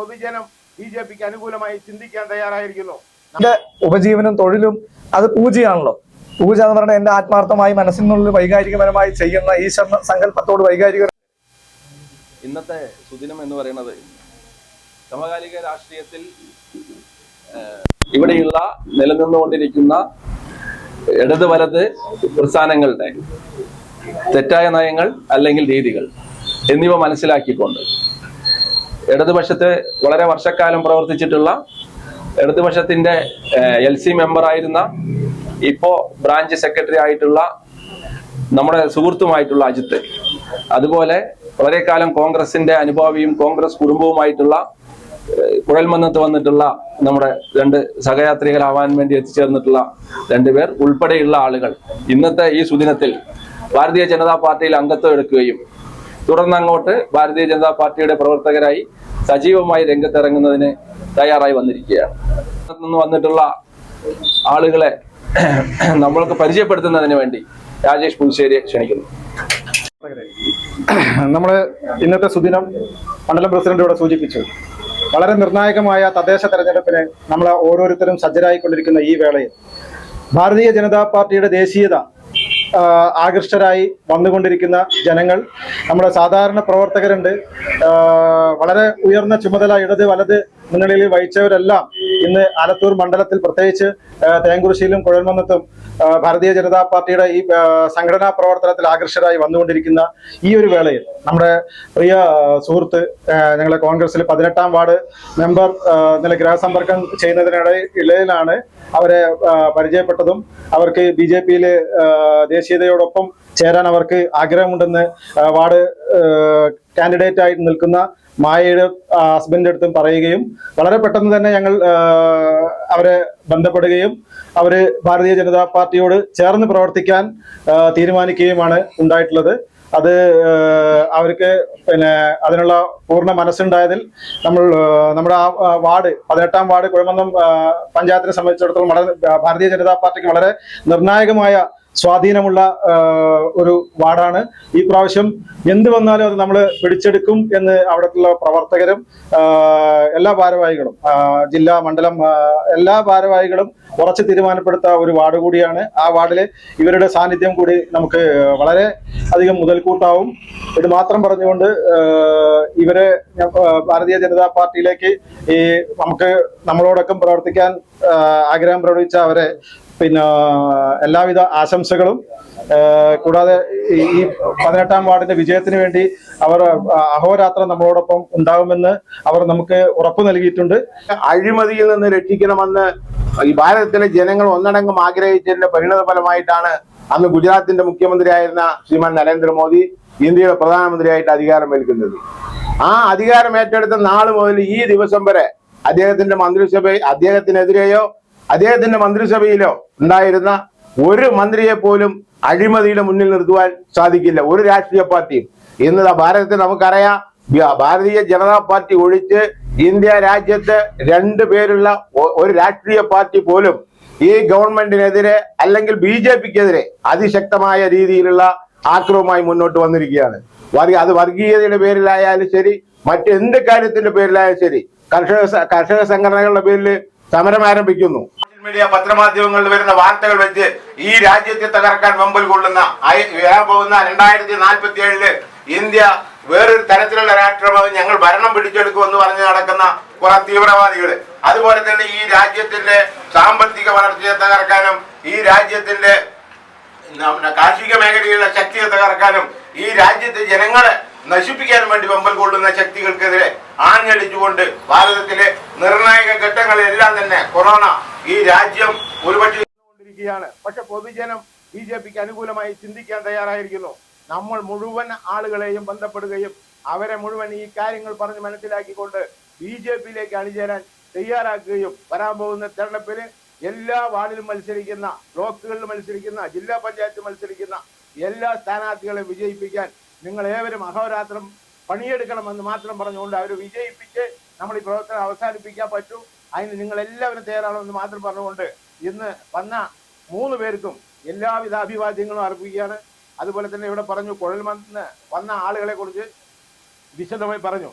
പൊതുജനം B J പിക്ക് അനുകൂലമായി ചിന്തിക്കാൻ തയ്യാറായിരിക്കുന്നു. എന്റെ ഉപജീവനം തൊഴിലും അത് പൂജയാണല്ലോ. പൂജ എന്ന് പറഞ്ഞാൽ എന്റെ ആത്മാർത്ഥമായി മനസ്സിനുള്ളിൽ വൈകാരികപരമായി ചെയ്യുന്ന ഈശ്വര സങ്കല്പത്തോട് വൈകാരിക ഇന്നത്തെ സുദിനം എന്ന് പറയുന്നത് സമകാലിക രാഷ്ട്രീയത്തിൽ ഇവിടെയുള്ള നിലനിന്നുകൊണ്ടിരിക്കുന്ന ഇടത് വലത് പ്രസ്ഥാനങ്ങളുടെ തെറ്റായ നയങ്ങൾ അല്ലെങ്കിൽ രീതികൾ എന്നിവ മനസ്സിലാക്കിക്കൊണ്ട് ഇടതുപക്ഷത്ത് വളരെ വർഷക്കാലം പ്രവർത്തിച്ചിട്ടുള്ള ഇടതുപക്ഷത്തിന്റെ എൽ സി മെമ്പർ ആയിരുന്ന ഇപ്പോ ബ്രാഞ്ച് സെക്രട്ടറി ആയിട്ടുള്ള നമ്മുടെ സുഹൃത്തുമായിട്ടുള്ള അജിത്ത്. അതുപോലെ വളരെ കാലം കോൺഗ്രസിന്റെ അനുഭാവിയും കോൺഗ്രസ് കുടുംബവുമായിട്ടുള്ള കുഴൽമന്നത്ത് വന്നിട്ടുള്ള നമ്മുടെ രണ്ട് സഹയാത്രികരാവാൻ വേണ്ടി എത്തിച്ചേർന്നിട്ടുള്ള രണ്ടുപേർ ഉൾപ്പെടെയുള്ള ആളുകൾ ഇന്നത്തെ ഈ സുദിനത്തിൽ ഭാരതീയ ജനതാ പാർട്ടിയിൽ അംഗത്വം എടുക്കുകയും തുടർന്ന് അങ്ങോട്ട് ഭാരതീയ ജനതാ പാർട്ടിയുടെ പ്രവർത്തകരായി സജീവമായി രംഗത്തിറങ്ങുന്നതിന് തയ്യാറായി വന്നിരിക്കുകയാണ്. നിന്ന് വന്നിട്ടുള്ള ആളുകളെ നമ്മൾക്ക് പരിചയപ്പെടുത്തുന്നതിന് വേണ്ടി രാജേഷ് പുൽശ്ശേരിയെ ക്ഷണിക്കുന്നു. നമ്മൾ ഇന്നത്തെ സുദിനം മണ്ഡലം പ്രസിഡന്റ് സൂചിപ്പിച്ചു. വളരെ നിർണായകമായ തദ്ദേശ തെരഞ്ഞെടുപ്പിന് നമ്മളെ ഓരോരുത്തരും സജ്ജരായിക്കൊണ്ടിരിക്കുന്ന ഈ വേളയിൽ ഭാരതീയ ജനതാ പാർട്ടിയുടെ ദേശീയത ആകൃഷ്ടരായി വന്നുകൊണ്ടിരിക്കുന്ന ജനങ്ങൾ നമ്മുടെ സാധാരണ പ്രവർത്തകരുണ്ട്. വളരെ ഉയർന്ന ചുമതല ഇടത് വലത് മുന്നണിയിൽ വഹിച്ചവരെല്ലാം ഇന്ന് ആലത്തൂർ മണ്ഡലത്തിൽ പ്രത്യേകിച്ച് തേങ്കുറിശ്ശിയിലും കുഴൽമന്നത്തും ഭാരതീയ ജനതാ പാർട്ടിയുടെ ഈ സംഘടനാ പ്രവർത്തനത്തിൽ ആകർഷകരായി വന്നുകൊണ്ടിരിക്കുന്ന ഈ ഒരു വേളയിൽ നമ്മുടെ പ്രിയ സുഹൃത്ത് ഞങ്ങളെ കോൺഗ്രസിൽ പതിനെട്ടാം വാർഡ് മെമ്പർ ഇന്നലെ ഗൃഹസമ്പർക്കം ചെയ്യുന്നതിനിടയിലാണ് അവരെ പരിചയപ്പെട്ടതും അവർക്ക് ബി ജെ പിയിൽ ദേശീയതയോടൊപ്പം ചേരാൻ അവർക്ക് ആഗ്രഹമുണ്ടെന്ന് വാർഡ് കാൻഡിഡേറ്റ് ആയിട്ട് നിൽക്കുന്ന മായയുടെ ഹസ്ബൻഡിന്റെ അടുത്തും പറയുകയും വളരെ പെട്ടെന്ന് തന്നെ ഞങ്ങൾ അവരെ ബന്ധപ്പെടുകയും അവർ ഭാരതീയ ജനതാ പാർട്ടിയോട് ചേർന്ന് പ്രവർത്തിക്കാൻ തീരുമാനിക്കുകയുമാണ് ഉണ്ടായിട്ടുള്ളത്. അത് അവർക്ക് പിന്നെ അതിനുള്ള പൂർണ മനസ്സുണ്ടായതിൽ നമ്മൾ നമ്മുടെ ആ വാർഡ് പതിനെട്ടാം വാർഡ് കുഴമന്നം പഞ്ചായത്തിനെ സംബന്ധിച്ചിടത്തോളം വളരെ ഭാരതീയ ജനതാ പാർട്ടിക്ക് വളരെ നിർണായകമായ സ്വാധീനമുള്ള ഒരു വാർഡാണ്. ഈ പ്രാവശ്യം എന്ത് വന്നാലും അത് നമ്മൾ പിടിച്ചെടുക്കും എന്ന് അവിടത്തുള്ള പ്രവർത്തകരും എല്ലാ ഭാരവാഹികളും ജില്ലാ മണ്ഡലം എല്ലാ ഭാരവാഹികളും ഉറച്ചു തീരുമാനപ്പെടുത്ത ഒരു വാർഡ് കൂടിയാണ്. ആ വാർഡിൽ ഇവരുടെ സാന്നിധ്യം കൂടി നമുക്ക് വളരെ അധികം മുതൽക്കൂട്ടാവും. ഇത് മാത്രം പറഞ്ഞുകൊണ്ട് ഇവരെ ഭാരതീയ ജനതാ പാർട്ടിയിലേക്ക് ഈ നമുക്ക് നമ്മളോടൊപ്പം പ്രവർത്തിക്കാൻ ആഗ്രഹം പ്രകടിപ്പിച്ച അവരെ പിന്നെ എല്ലാവിധ ആശംസകളും കൂടാതെ ഈ പതിനെട്ടാം വാർഡിന്റെ വിജയത്തിന് വേണ്ടി അവർ അഹോരാത്രം നമ്മളോടൊപ്പം ഉണ്ടാകുമെന്ന് അവർ നമുക്ക് ഉറപ്പ് നൽകിയിട്ടുണ്ട്. അഴിമതിയിൽ നിന്ന് രക്ഷിക്കണമെന്ന് ഈ ഭാരതത്തിലെ ജനങ്ങൾ ഒന്നടങ്കം ആഗ്രഹിച്ചതിന്റെ പരിണത ഫലമായിട്ടാണ് അന്ന് ഗുജറാത്തിന്റെ മുഖ്യമന്ത്രിയായിരുന്ന ശ്രീമാൻ നരേന്ദ്രമോദി ഇന്ത്യയുടെ പ്രധാനമന്ത്രിയായിട്ട് അധികാരമേൽക്കുന്നത്. ആ അധികാരം ഏറ്റെടുത്ത നാൾ മുതൽ ഈ ദിവസം വരെ അദ്ദേഹത്തിന്റെ മന്ത്രിസഭ അദ്ദേഹത്തിനെതിരെയോ അദ്ദേഹത്തിന്റെ മന്ത്രിസഭയിലോ ഉണ്ടായിരുന്ന ഒരു മന്ത്രിയെ പോലും അഴിമതിയുടെ മുന്നിൽ നിർത്തുവാൻ സാധിക്കില്ല. ഒരു രാഷ്ട്രീയ പാർട്ടിയും ഇന്ന് ഭാരതത്തിൽ നമുക്കറിയാം. ഭാരതീയ ജനതാ പാർട്ടി ഒഴിച്ച് ഇന്ത്യ രാജ്യത്ത് രണ്ടു പേരുള്ള ഒരു രാഷ്ട്രീയ പാർട്ടി പോലും ഈ ഗവൺമെന്റിനെതിരെ അല്ലെങ്കിൽ ബി ജെ പിക്കെതിരെ അതിശക്തമായ രീതിയിലുള്ള ആക്രമമായി മുന്നോട്ട് വന്നിരിക്കുകയാണ്. അത് വർഗീയതയുടെ പേരിലായാലും ശരി മറ്റെന്ത് കാര്യത്തിന്റെ പേരിലായാലും ശരി കർഷക കർഷക സംഘടനകളുടെ പേരിൽ സമരം ആരംഭിക്കുന്നു. മീഡിയ പത്രമാധ്യമങ്ങളിൽ വരുന്ന വാർത്തകൾ വെച്ച് ഈ രാജ്യത്തെ തകർക്കാൻ വെമ്പൽ കൊള്ളുന്ന വരാൻ പോകുന്ന രണ്ടായിരത്തി നാൽപ്പത്തി ഏഴിൽ ഇന്ത്യ വേറൊരു തരത്തിലുള്ള രാഷ്ട്രമാകും ഞങ്ങൾ ഭരണം പിടിച്ചെടുക്കുമെന്ന് പറഞ്ഞ് നടക്കുന്ന കുറെ തീവ്രവാദികൾ അതുപോലെ തന്നെ ഈ രാജ്യത്തിന്റെ സാമ്പത്തിക വളർച്ചയെ തകർക്കാനും ഈ രാജ്യത്തിന്റെ കാർഷിക മേഖലയിലുള്ള ശക്തിയെ തകർക്കാനും ഈ രാജ്യത്തെ ജനങ്ങളെ നശിപ്പിക്കാനും വേണ്ടി വെമ്പൽ കൊള്ളുന്ന ശക്തികൾക്കെതിരെ ആഞ്ഞടിച്ചുകൊണ്ട് ഭാരതത്തിലെ നിർണായക ഘട്ടങ്ങളെല്ലാം തന്നെ കൊറോണ ഈ രാജ്യം ഒരുപക്ഷെ കൊണ്ടിരിക്കുകയാണ് പക്ഷെ പൊതുജനം ബി ജെ പിക്ക് അനുകൂലമായി ചിന്തിക്കാൻ തയ്യാറായിരിക്കുന്നു. നമ്മൾ മുഴുവൻ ആളുകളെയും ബന്ധപ്പെടുകയും അവരെ മുഴുവൻ ഈ കാര്യങ്ങൾ പറഞ്ഞ് മനസ്സിലാക്കിക്കൊണ്ട് ബി ജെ പിയിലേക്ക് അണിചേരാൻ തയ്യാറാക്കുകയും വരാൻ പോകുന്ന തെരഞ്ഞെടുപ്പിൽ എല്ലാ വാർഡിലും മത്സരിക്കുന്ന ബ്ലോക്കുകളിൽ മത്സരിക്കുന്ന ജില്ലാ പഞ്ചായത്ത് മത്സരിക്കുന്ന എല്ലാ സ്ഥാനാർത്ഥികളെയും വിജയിപ്പിക്കാൻ നിങ്ങൾ ഏവരും അഹോരാത്രം പണിയെടുക്കണമെന്ന് മാത്രം പറഞ്ഞുകൊണ്ട് അവർ വിജയിപ്പിച്ച് നമ്മൾ ഈ പ്രവർത്തനം അവസാനിപ്പിക്കാൻ പറ്റൂ. അതിന് നിങ്ങൾ എല്ലാവരും തയ്യാറാണെന്ന് മാത്രം പറഞ്ഞുകൊണ്ട് ഇന്ന് വന്ന മൂന്ന് പേർക്കും എല്ലാവിധ അഭിവാദ്യങ്ങളും അർപ്പിക്കുകയാണ്. അതുപോലെ തന്നെ ഇവിടെ പറഞ്ഞു കുഴൽമന്ന് വന്ന ആളുകളെ കുറിച്ച് വിശദമായി പറഞ്ഞു.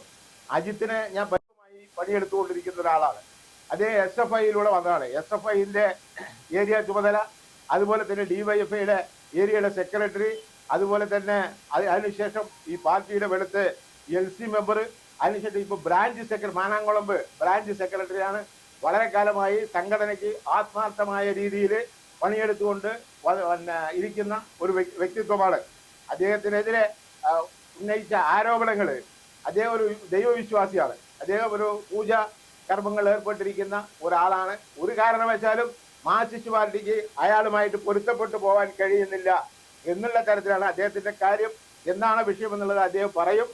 അജിത്തിനെ ഞാൻ പരസ്യമായി പണിയെടുത്തുകൊണ്ടിരിക്കുന്ന ഒരാളാണ്. അതേ എസ് എഫ് ഐയിലൂടെ വന്നതാണ്. എസ് എഫ് ഐന്റെ ഏരിയ ചുമതല അതുപോലെ തന്നെ ഡിവൈഎഫ്ഐയുടെ ഏരിയയുടെ സെക്രട്ടറി അതുപോലെ തന്നെ അതിനുശേഷം ഈ പാർട്ടിയുടെ വെളുത്ത് എൽ സി മെമ്പർ അതിനുശേഷം ഇപ്പൊ ബ്രാഞ്ച് സെക്രട്ടറി മാനാങ്കുളമ്പ് ബ്രാഞ്ച് സെക്രട്ടറിയാണ്. വളരെ കാലമായി സംഘടനയ്ക്ക് ആത്മാർത്ഥമായ രീതിയിൽ പണിയെടുത്തുകൊണ്ട് ഇരിക്കുന്ന ഒരു വ്യക്തിത്വമാണ്. അദ്ദേഹത്തിനെതിരെ ഉന്നയിച്ച ആരോപണങ്ങൾ അദ്ദേഹം ഒരു ദൈവവിശ്വാസിയാണ്. അദ്ദേഹം ഒരു പൂജ കർമ്മങ്ങൾ ഏർപ്പെട്ടിരിക്കുന്ന ഒരാളാണ്. ഒരു കാരണവശാലും മാർക്സിസ്റ്റ് പാർട്ടിക്ക് അയാളുമായിട്ട് പൊരുത്തപ്പെട്ടു പോകാൻ കഴിയുന്നില്ല. എന്നുള്ള തരത്തിലാണ് അദ്ദേഹത്തിന്റെ കാര്യം. എന്നാണ് വിഷയം എന്നുള്ളത് അദ്ദേഹം പറയും.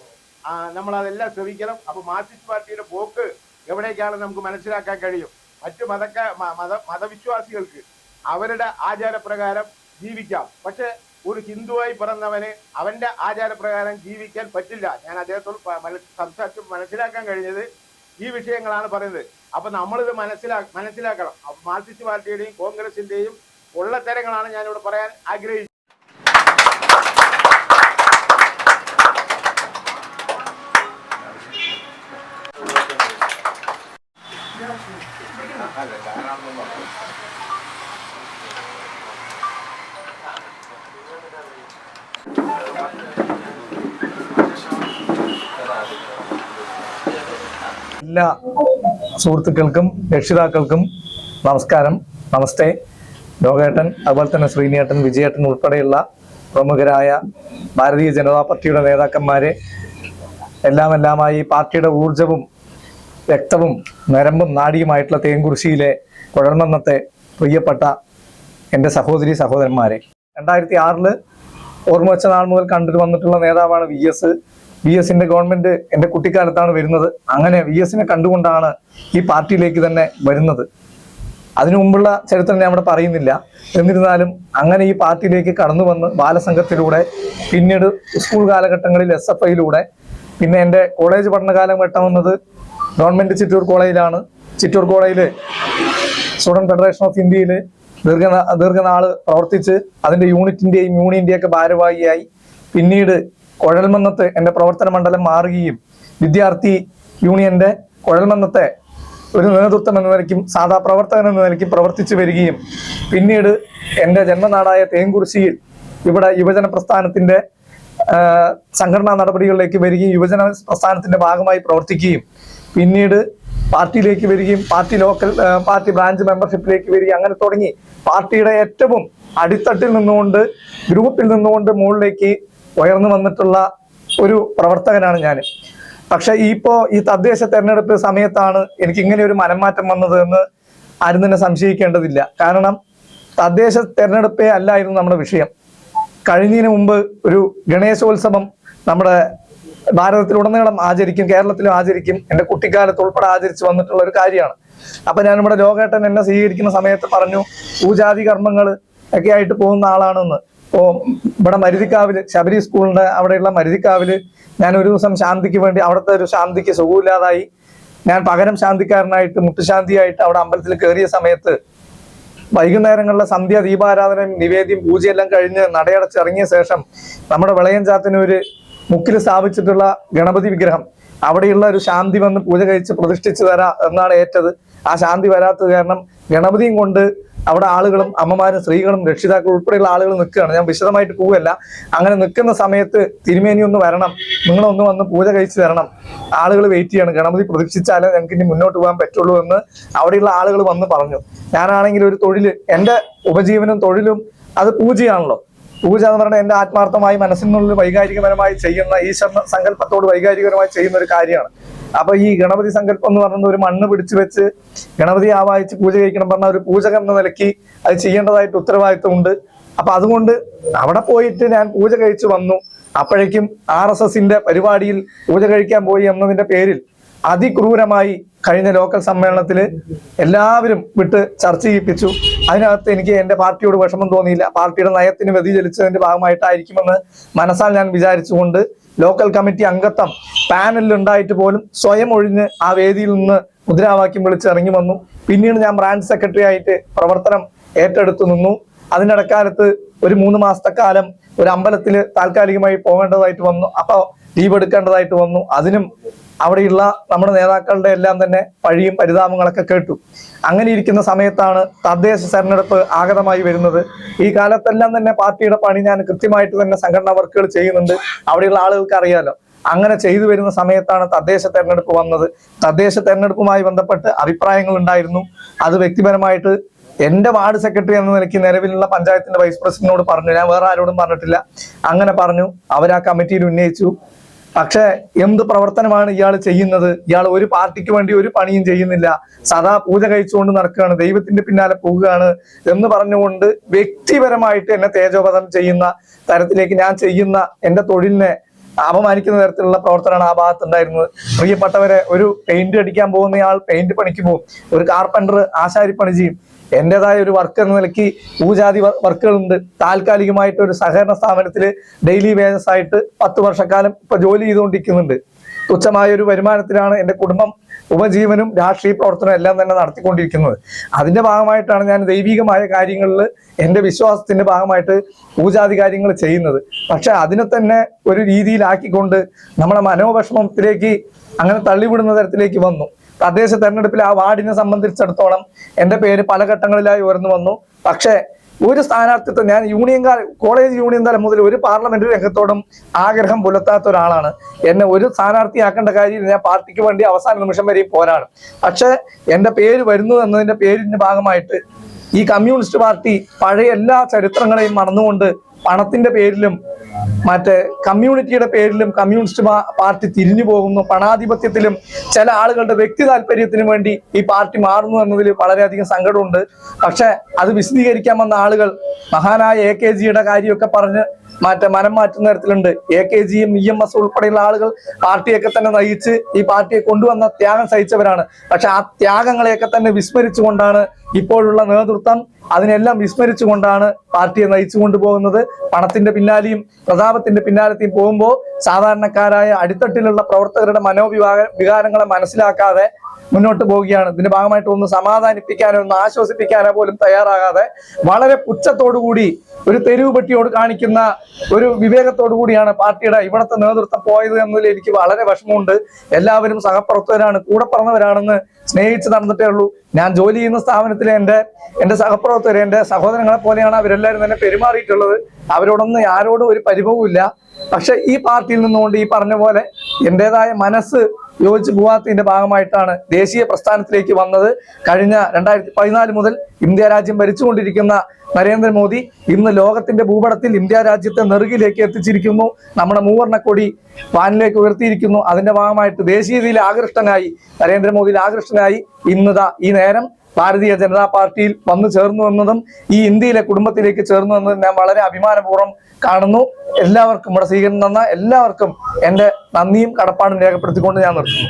നമ്മൾ അതെല്ലാം ശ്രമിക്കണം അപ്പൊ മാർക്സിസ്റ്റ് പാർട്ടിയുടെ പോക്ക് എവിടേക്കാണെന്ന് നമുക്ക് മനസ്സിലാക്കാൻ കഴിയും. മറ്റു മതക്ക മത മതവിശ്വാസികൾക്ക് അവരുടെ ആചാരപ്രകാരം ജീവിക്കാം. പക്ഷെ ഒരു ഹിന്ദുവായി പിറന്നവന് അവന്റെ ആചാരപ്രകാരം ജീവിക്കാൻ പറ്റില്ല. ഞാൻ അദ്ദേഹത്തോട് സംസാരിച്ച് മനസ്സിലാക്കാൻ കഴിഞ്ഞത് ഈ വിഷയങ്ങളാണ് പറയുന്നത്. അപ്പൊ നമ്മളിത് മനസ്സിലാ മനസ്സിലാക്കണം. മാർക്സിസ്റ്റ് പാർട്ടിയുടെയും കോൺഗ്രസിന്റെയും ഉള്ളത്തരങ്ങളാണ് ഞാനിവിടെ പറയാൻ എല്ലാ സുഹൃത്തുക്കൾക്കും രക്ഷിതാക്കൾക്കും നമസ്കാരം. നമസ്തേ. ലോകേട്ടൻ അതുപോലെ തന്നെ ശ്രീനിയേട്ടൻ വിജയേട്ടൻ ഉൾപ്പെടെയുള്ള പ്രമുഖരായ ഭാരതീയ ജനതാ പാർട്ടിയുടെ നേതാക്കന്മാരെ എല്ലാം എല്ലാമായി പാർട്ടിയുടെ ഊർജവും രക്തവും നരമ്പും നാടിയുമായിട്ടുള്ള തേങ്കുറിശിയിലെ കുഴൽമന്നത്തെ പ്രിയപ്പെട്ട എന്റെ സഹോദരി സഹോദരന്മാരെ. രണ്ടായിരത്തി ആറിൽ ഓർമ്മ വെച്ച നാൾ മുതൽ കണ്ടിട്ട് വന്നിട്ടുള്ള നേതാവാണ് വി എസ് വി എസിന്റെ ഗവൺമെന്റ് എന്റെ കുട്ടിക്കാലത്താണ് വരുന്നത്. അങ്ങനെ വി എസിനെ കണ്ടുകൊണ്ടാണ് ഈ പാർട്ടിയിലേക്ക് തന്നെ വരുന്നത്. അതിനു മുമ്പുള്ള ചരിത്രം ഞാൻ ഇവിടെ പറയുന്നില്ല. എന്നിരുന്നാലും അങ്ങനെ ഈ പാർട്ടിയിലേക്ക് കടന്നു വന്ന് ബാലസംഘത്തിലൂടെ പിന്നീട് സ്കൂൾ കാലഘട്ടങ്ങളിൽ എസ് എഫ് ഐയിലൂടെ പിന്നെ എന്റെ കോളേജ് പഠനകാലം വെട്ടമെന്നത് ഗവൺമെന്റ് ചിറ്റൂർ കോളേജിലാണ്. ചിറ്റൂർ കോളേജിലെ സ്റ്റുഡന്റ് ഫെഡറേഷൻ ഓഫ് ഇന്ത്യയിൽ ദീർഘ ദീർഘനാൾ പ്രവർത്തിച്ച് അതിന്റെ യൂണിറ്റിന്റെയും യൂണിയന്റെയൊക്കെ ഭാരവാഹിയായി. പിന്നീട് കുഴൽമന്നത്ത് എന്റെ പ്രവർത്തന മണ്ഡലം മാറുകയും വിദ്യാർത്ഥി യൂണിയന്റെ കുഴൽമന്നത്തെ ഒരു നേതൃത്വം എന്ന നിലയ്ക്കും സാധാ പ്രവർത്തകൻ എന്ന നിലയ്ക്കും പ്രവർത്തിച്ചു വരികയും പിന്നീട് എന്റെ ജന്മനാടായ തേങ്കുറിശിയിൽ ഇവിടെ യുവജന പ്രസ്ഥാനത്തിന്റെ സംഘടനാ നടപടികളിലേക്ക് വരികയും യുവജന പ്രസ്ഥാനത്തിന്റെ ഭാഗമായി പ്രവർത്തിക്കുകയും പിന്നീട് പാർട്ടിയിലേക്ക് വരികയും പാർട്ടി ലോക്കൽ പാർട്ടി ബ്രാഞ്ച് മെമ്പർഷിപ്പിലേക്ക് വരികയും അങ്ങനെ തുടങ്ങി. പാർട്ടിയുടെ ഏറ്റവും അടിത്തട്ടിൽ നിന്നുകൊണ്ട് ഗ്രൂപ്പിൽ നിന്നുകൊണ്ട് മുകളിലേക്ക് ഉയർന്നു വന്നിട്ടുള്ള ഒരു പ്രവർത്തകനാണ് ഞാൻ. പക്ഷെ ഇപ്പോൾ ഈ തദ്ദേശ തെരഞ്ഞെടുപ്പ് സമയത്താണ് എനിക്ക് ഇങ്ങനെ ഒരു മനംമാറ്റം വന്നത് എന്ന് ആരും തന്നെ സംശയിക്കേണ്ടതില്ല. കാരണം തദ്ദേശ തെരഞ്ഞെടുപ്പേ അല്ലായിരുന്നു നമ്മുടെ വിഷയം. കഴിഞ്ഞതിന് മുമ്പ് ഒരു ഗണേശോത്സവം നമ്മുടെ ഭാരതത്തിലുടനീളം ആചരിക്കും കേരളത്തിലും ആചരിക്കും. എന്റെ കുട്ടിക്കാലത്ത് ഉൾപ്പെടെ ആചരിച്ച് വന്നിട്ടുള്ള ഒരു കാര്യമാണ്. അപ്പൊ ഞാൻ നമ്മുടെ ലോകേട്ടൻ എന്നെ സ്വീകരിക്കുന്ന സമയത്ത് പറഞ്ഞു പൂജാതി കർമ്മങ്ങൾ ഒക്കെ ആയിട്ട് പോകുന്ന ആളാണെന്ന്. ഇപ്പോ ഇവിടെ മരുതിക്കാവിൽ ശബരി സ്കൂളിന്റെ അവിടെയുള്ള മരുതിക്കാവിൽ ഞാൻ ഒരു ദിവസം ശാന്തിക്ക് വേണ്ടി അവിടുത്തെ ഒരു ശാന്തിക്ക് സുഖമില്ലാതായി. ഞാൻ പകരം ശാന്തിക്കാരനായിട്ട് മുട്ടുശാന്തിയായിട്ട് അവിടെ അമ്പലത്തിൽ കയറിയ സമയത്ത് വൈകുന്നേരങ്ങളിലെ സന്ധ്യ ദീപാരാധനയും നിവേദ്യം പൂജയെല്ലാം കഴിഞ്ഞ് നടയടച്ചിറങ്ങിയ ശേഷം നമ്മുടെ വിളയഞ്ചാത്തിനൂര് മുക്കിൽ സ്ഥാപിച്ചിട്ടുള്ള ഗണപതി വിഗ്രഹം അവിടെയുള്ള ഒരു ശാന്തി വന്ന് പൂജ കഴിച്ച് പ്രതിഷ്ഠിച്ചു തരാ എന്നാണ് ഏറ്റത്. ആ ശാന്തി വരാത്തത് കാരണം ഗണപതിയും കൊണ്ട് അവിടെ ആളുകളും അമ്മമാരും സ്ത്രീകളും രക്ഷിതാക്കളും ഉൾപ്പെടെയുള്ള ആളുകൾ നിൽക്കുകയാണ്. ഞാൻ വിശദമായിട്ട് പോവുകയല്ല. അങ്ങനെ നിൽക്കുന്ന സമയത്ത് തിരുമേനി ഒന്ന് വരണം. നിങ്ങളൊന്ന് വന്ന് പൂജ കഴിച്ചു തരണം. ആളുകൾ വെയിറ്റ് ചെയ്യണം. ഗണപതി പ്രതീക്ഷിച്ചാലേ ഞങ്ങൾക്ക് ഇനി മുന്നോട്ട് പോകാൻ പറ്റുള്ളൂ എന്ന് അവിടെയുള്ള ആളുകൾ വന്ന് പറഞ്ഞു. ഞാനാണെങ്കിൽ ഒരു തൊഴിൽ എന്റെ ഉപജീവനം തൊഴിലും അത് പൂജയാണല്ലോ. പൂജ എന്ന് പറഞ്ഞാൽ എന്റെ ആത്മാർത്ഥമായി മനസ്സിനുള്ളിൽ വൈകാരികപരമായി ചെയ്യുന്ന ഈശ്വര സങ്കല്പത്തോട് വൈകാരികപരമായി ചെയ്യുന്ന ഒരു കാര്യമാണ്. അപ്പൊ ഈ ഗണപതി സങ്കല്പം എന്ന് പറയുന്നത് ഒരു മണ്ണ് പിടിച്ചു വെച്ച് ഗണപതി ആവാഹിച്ച് പൂജ കഴിക്കണം പറഞ്ഞ ഒരു പൂജകം എന്ന നിലയ്ക്ക് അത് ചെയ്യേണ്ടതായിട്ട് ഉത്തരവാദിത്വമുണ്ട്. അപ്പൊ അതുകൊണ്ട് അവിടെ പോയിട്ട് ഞാൻ പൂജ കഴിച്ചു വന്നു. അപ്പോഴേക്കും ആർ എസ് എസിന്റെ പരിപാടിയിൽ പൂജ കഴിക്കാൻ പോയി എന്നതിന്റെ പേരിൽ അതിക്രൂരമായി കഴിഞ്ഞ ലോക്കൽ സമ്മേളനത്തിൽ എല്ലാവരും വിട്ട് ചർച്ച ചെയ്യിപ്പിച്ചു. അതിനകത്ത് എനിക്ക് എന്റെ പാർട്ടിയോട് വിഷമം തോന്നിയില്ല. പാർട്ടിയുടെ നയത്തിന് വ്യതിചലിച്ചതിന്റെ ഭാഗമായിട്ടായിരിക്കുമെന്ന് മനസ്സാൽ ഞാൻ വിചാരിച്ചുകൊണ്ട് ലോക്കൽ കമ്മിറ്റി അംഗത്വം പാനലിൽ ഉണ്ടായിട്ട് പോലും സ്വയം ഒഴിഞ്ഞ് ആ വേദിയിൽ നിന്ന് മുദ്രാവാക്യം വിളിച്ച് ഇറങ്ങി വന്നു. പിന്നീട് ഞാൻ ബ്രാഞ്ച് സെക്രട്ടറി ആയിട്ട് പ്രവർത്തനം ഏറ്റെടുത്തു നിന്നു. അതിനിടക്കാലത്ത് ഒരു മൂന്ന് മാസത്തെ കാലം ഒരു അമ്പലത്തിൽ താൽക്കാലികമായി പോകേണ്ടതായിട്ട് വന്നു. അപ്പോൾ ലീവ് എടുക്കേണ്ടതായിട്ട് വന്നു. അതിനും അവിടെയുള്ള നമ്മുടെ നേതാക്കളുടെ എല്ലാം തന്നെ പഴിയും പരിതാപങ്ങളൊക്കെ കേട്ടു. അങ്ങനെ ഇരിക്കുന്ന സമയത്താണ് തദ്ദേശ തെരഞ്ഞെടുപ്പ് ആഗതമായി വരുന്നത്. ഈ കാലത്തെല്ലാം തന്നെ പാർട്ടിയുടെ പണി ഞാൻ കൃത്യമായിട്ട് തന്നെ സംഘടനാ വർക്കുകൾ ചെയ്യുന്നുണ്ട്. അവിടെയുള്ള ആളുകൾക്ക് അറിയാലോ. അങ്ങനെ ചെയ്തു വരുന്ന സമയത്താണ് തദ്ദേശ തെരഞ്ഞെടുപ്പ് വന്നത്. തദ്ദേശ തെരഞ്ഞെടുപ്പുമായി ബന്ധപ്പെട്ട് അഭിപ്രായങ്ങൾ ഉണ്ടായിരുന്നു. അത് വ്യക്തിപരമായിട്ട് എന്റെ വാർഡ് സെക്രട്ടറി എന്ന നിലയ്ക്ക് നിലവിലുള്ള പഞ്ചായത്തിന്റെ വൈസ് പ്രസിഡന്റിനോട് പറഞ്ഞു. ഞാൻ വേറെ ആരോടും പറഞ്ഞിട്ടില്ല. അങ്ങനെ പറഞ്ഞു. അവർ ആ കമ്മിറ്റിയിൽ ഉന്നയിച്ചു. പക്ഷേ എന്ത് പ്രവർത്തനമാണ് ഇയാൾ ചെയ്യുന്നത്? ഇയാൾ ഒരു പാർട്ടിക്ക് വേണ്ടി ഒരു പണിയും ചെയ്യുന്നില്ല. സദാ പൂജ കഴിച്ചുകൊണ്ട് നടക്കുകയാണ്. ദൈവത്തിന്റെ പിന്നാലെ പോവുകയാണ് എന്ന് പറഞ്ഞുകൊണ്ട് വ്യക്തിപരമായിട്ട് എന്നെ തേജോപതം ചെയ്യുന്ന തരത്തിലേക്ക് ഞാൻ ചെയ്യുന്ന എന്റെ തൊഴിലിനെ അപമാനിക്കുന്ന തരത്തിലുള്ള പ്രവർത്തനമാണ് ആ ഭാഗത്ത് ഉണ്ടായിരുന്നത് പ്രിയപ്പെട്ടവരെ ഒരു പെയിന്റ് അടിക്കാൻ പോകുന്നയാൾ പെയിന്റ് പണിക്ക് പോകും. ഒരു ആശാരി ആശാരിപ്പണി ചെയ്യും. എന്റേതായ ഒരു വർക്ക് എന്ന നിലയ്ക്ക് പൂജാതി വർക്കുകളുണ്ട്. താൽക്കാലികമായിട്ട് ഒരു സഹകരണ സ്ഥാപനത്തിൽ ഡെയിലി വേജസ് ആയിട്ട് പത്ത് വർഷക്കാലം ഇപ്പൊ ജോലി ചെയ്തുകൊണ്ടിരിക്കുന്നുണ്ട്. തുച്ഛമായ ഒരു വരുമാനത്തിലാണ് എന്റെ കുടുംബം ഉപജീവനും രാഷ്ട്രീയ പ്രവർത്തനവും എല്ലാം തന്നെ നടത്തിക്കൊണ്ടിരിക്കുന്നത്. അതിന്റെ ഭാഗമായിട്ടാണ് ഞാൻ ദൈവികമായ കാര്യങ്ങളിൽ എന്റെ വിശ്വാസത്തിന്റെ ഭാഗമായിട്ട് പൂജാതി കാര്യങ്ങൾ ചെയ്യുന്നത്. പക്ഷെ അതിനെ തന്നെ ഒരു രീതിയിലാക്കിക്കൊണ്ട് നമ്മുടെ മനോവിഷമത്തിലേക്ക് അങ്ങനെ തള്ളിവിടുന്ന തരത്തിലേക്ക് വന്നു. തദ്ദേശ തെരഞ്ഞെടുപ്പിൽ ആ വാർഡിനെ സംബന്ധിച്ചിടത്തോളം എന്റെ പേര് പല ഘട്ടങ്ങളിലായി ഉയർന്നു വന്നു. പക്ഷേ ഒരു സ്ഥാനാർത്ഥിത്വം ഞാൻ യൂണിയൻ കാല കോളേജ് യൂണിയൻ തലം മുതൽ ഒരു പാർലമെന്റ് രംഗത്തോടും ആഗ്രഹം പുലർത്താത്ത ഒരാളാണ്. എന്നെ ഒരു സ്ഥാനാർത്ഥിയാക്കേണ്ട കാര്യം ഞാൻ പാർട്ടിക്ക് വേണ്ടി അവസാന നിമിഷം വരെയും പോരാടും. പക്ഷേ എന്റെ പേര് വരുന്നു എന്നതിന്റെ പേരിന്റെ ഭാഗമായിട്ട് ഈ കമ്മ്യൂണിസ്റ്റ് പാർട്ടി പഴയ എല്ലാ ചരിത്രങ്ങളെയും മറന്നുകൊണ്ട് പണത്തിന്റെ പേരിലും മറ്റേ കമ്മ്യൂണിറ്റിയുടെ പേരിലും കമ്മ്യൂണിസ്റ്റ് പാർട്ടി തിരിഞ്ഞു പോകുന്നു. പണാധിപത്യത്തിലും ചില ആളുകളുടെ വ്യക്തി താല്പര്യത്തിനും വേണ്ടി ഈ പാർട്ടി മാറുന്നു എന്നതിൽ വളരെയധികം സങ്കടമുണ്ട്. പക്ഷെ അത് വിശദീകരിക്കാൻ വന്ന ആളുകൾ മഹാനായ എ കെ ജിയുടെ കാര്യമൊക്കെ പറഞ്ഞ് മറ്റേ മനം മാറ്റുന്ന തരത്തിലുണ്ട്. എ കെ ജിയും ഇ എം എസ് ഉൾപ്പെടെയുള്ള ആളുകൾ പാർട്ടിയൊക്കെ തന്നെ നയിച്ച് ഈ പാർട്ടിയെ കൊണ്ടുവന്ന ത്യാഗം സഹിച്ചവരാണ്. പക്ഷെ ആ ത്യാഗങ്ങളെയൊക്കെ തന്നെ വിസ്മരിച്ചുകൊണ്ടാണ് ഇപ്പോഴുള്ള നേതൃത്വം അതിനെല്ലാം വിസ്മരിച്ചുകൊണ്ടാണ് പാർട്ടിയെ നയിച്ചു കൊണ്ടുപോകുന്നത് പണത്തിന്റെ പിന്നാലെയും പ്രതാപത്തിന്റെ പിന്നാലത്തെയും പോകുമ്പോൾ സാധാരണക്കാരായ അടിത്തട്ടിലുള്ള പ്രവർത്തകരുടെ മനോവിഭാഗ വികാരങ്ങളെ മനസ്സിലാക്കാതെ മുന്നോട്ട് പോവുകയാണ്. ഇതിന്റെ ഭാഗമായിട്ട് ഒന്ന് സമാധാനിപ്പിക്കാനോ ഒന്ന് ആശ്വസിപ്പിക്കാനോ പോലും തയ്യാറാകാതെ വളരെ പുച്ഛത്തോടുകൂടി ഒരു തെരുവ് പെട്ടിയോട് കാണിക്കുന്ന ഒരു വിവേകത്തോടു കൂടിയാണ് പാർട്ടിയുടെ ഇവിടുത്തെ നേതൃത്വം പോയത് എന്നതിൽ എനിക്ക് വളരെ വിഷമമുണ്ട്. എല്ലാവരും സഹപ്രവർത്തകരാണ് കൂടെ പറഞ്ഞവരാണെന്ന് സ്നേഹിച്ച് നടന്നിട്ടേ ഉള്ളൂ. ഞാൻ ജോലി ചെയ്യുന്ന സ്ഥാപനത്തിലെ എന്റെ എന്റെ സഹപ്രവർത്തകർ എന്റെ സഹോദരങ്ങളെ പോലെയാണ് അവരെല്ലാവരും തന്നെ പെരുമാറിയിട്ടുള്ളത്. അവരോടൊന്നും ആരോടും ഒരു പരിഭവമില്ല പക്ഷെ ഈ പാർട്ടിയിൽ നിന്നുകൊണ്ട് ഈ പറഞ്ഞ പോലെ എന്റെതായ മനസ്സ് യോജിച്ച് പോവാത്തതിന്റെ ഭാഗമായിട്ടാണ് ദേശീയ പ്രസ്ഥാനത്തിലേക്ക് വന്നത്. കഴിഞ്ഞ രണ്ടായിരത്തി പതിനാല് മുതൽ ഇന്ത്യ രാജ്യം ഭരിച്ചുകൊണ്ടിരിക്കുന്ന നരേന്ദ്രമോദി ഇന്ന് ലോകത്തിന്റെ ഭൂപടത്തിൽ ഇന്ത്യ രാജ്യത്തെ നെറുകിലേക്ക് എത്തിച്ചിരിക്കുന്നു. നമ്മുടെ മൂവർണ കൊടി വാനിലേക്ക് ഉയർത്തിയിരിക്കുന്നു. അതിന്റെ ഭാഗമായിട്ട് ദേശീയതയിൽ ആകൃഷ്ടനായി നരേന്ദ്രമോദിയിൽ ആകൃഷ്ടനായി ഇന്നതാ ഈ നേരം ഭാരതീയ ജനതാ പാർട്ടിയിൽ വന്നു ചേർന്നു എന്നതും ഈ ഇന്ത്യയിലെ കുടുംബത്തിലേക്ക് ചേർന്നു എന്നതും ഞാൻ വളരെ അഭിമാനപൂർവം കാണുന്നു. എല്ലാവർക്കും ഇവിടെ സ്വീകരണം തന്ന എല്ലാവർക്കും എന്റെ നന്ദിയും കടപ്പാടും രേഖപ്പെടുത്തിക്കൊണ്ട് ഞാൻ നിർത്തുന്നു.